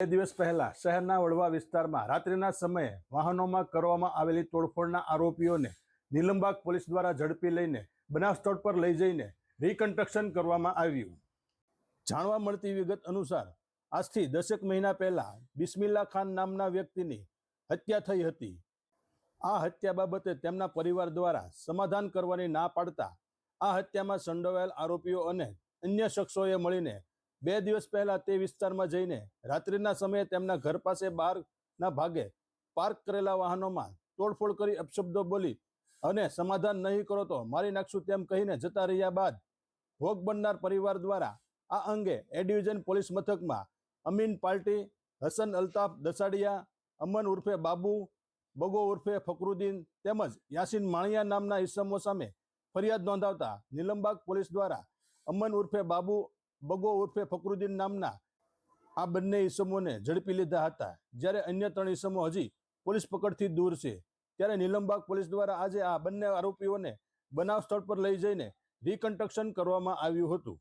બે દિવસ પહેલા શહેરના વડવા વિસ્તારમાં રાત્રિના સમયે વાહનોમાં કરવામાં આવેલી તોડફોડના આરોપીઓને નીલમબાગ પોલીસ દ્વારા ઝડપી લઈને બનાવ સ્થળ પર લઈ જઈને રિકન્સ્ટ્રક્શન કરવામાં આવ્યું. જાણવા મળતી વિગત અનુસાર, આજથી દસેક મહિના પહેલા બિસ્મિલ્લા ખાન નામના વ્યક્તિની હત્યા થઈ હતી. આ હત્યા બાબતે તેમના પરિવાર દ્વારા સમાધાન કરવાની ના પાડતા આ હત્યામાં સંડોવાયેલ આરોપીઓ અને અન્ય શખ્સોએ મળીને બે દિવસ પહેલા તે વિસ્તારમાં જઈને રાત્રિના સમયે તેમના ઘર પાસે બહારના ભાગે પાર્ક કરેલા વાહનોમાં તોડફોડ કરી અપશબ્દો બોલી અને સમાધાન નહીં કરો તો મારી નાખશું તેમ કહીને જતા રહ્યા બાદ ભોગ બનનાર પરિવાર દ્વારા આ અંગે એ ડિવિઝન પોલીસ મથકમાં અમીન પાર્ટી હસન અલ્તાફ દસાડિયા, અમન ઉર્ફે બાબુ, બગો ઉર્ફે ફકરુદ્દીન તેમજ યાસીન માણિયા નામના ઇસમો સામે ફરિયાદ નોંધાવતા નિલંબાગ પોલીસ દ્વારા અમન ઉર્ફે બાબુ બગો ઉર્ફે ફકરુદ્દીન નામના આ બંને ઈસમોને ઝડપી લીધા હતા. જ્યારે અન્ય ત્રણ ઈસમો હજી પોલીસ પકડથી દૂર છે, ત્યારે નીલમબાગ પોલીસ દ્વારા આજે આ બંને આરોપીઓને બનાવ સ્થળ પર લઈ જઈને રિકન્સ્ટ્રક્શન કરવામાં આવ્યું હતું.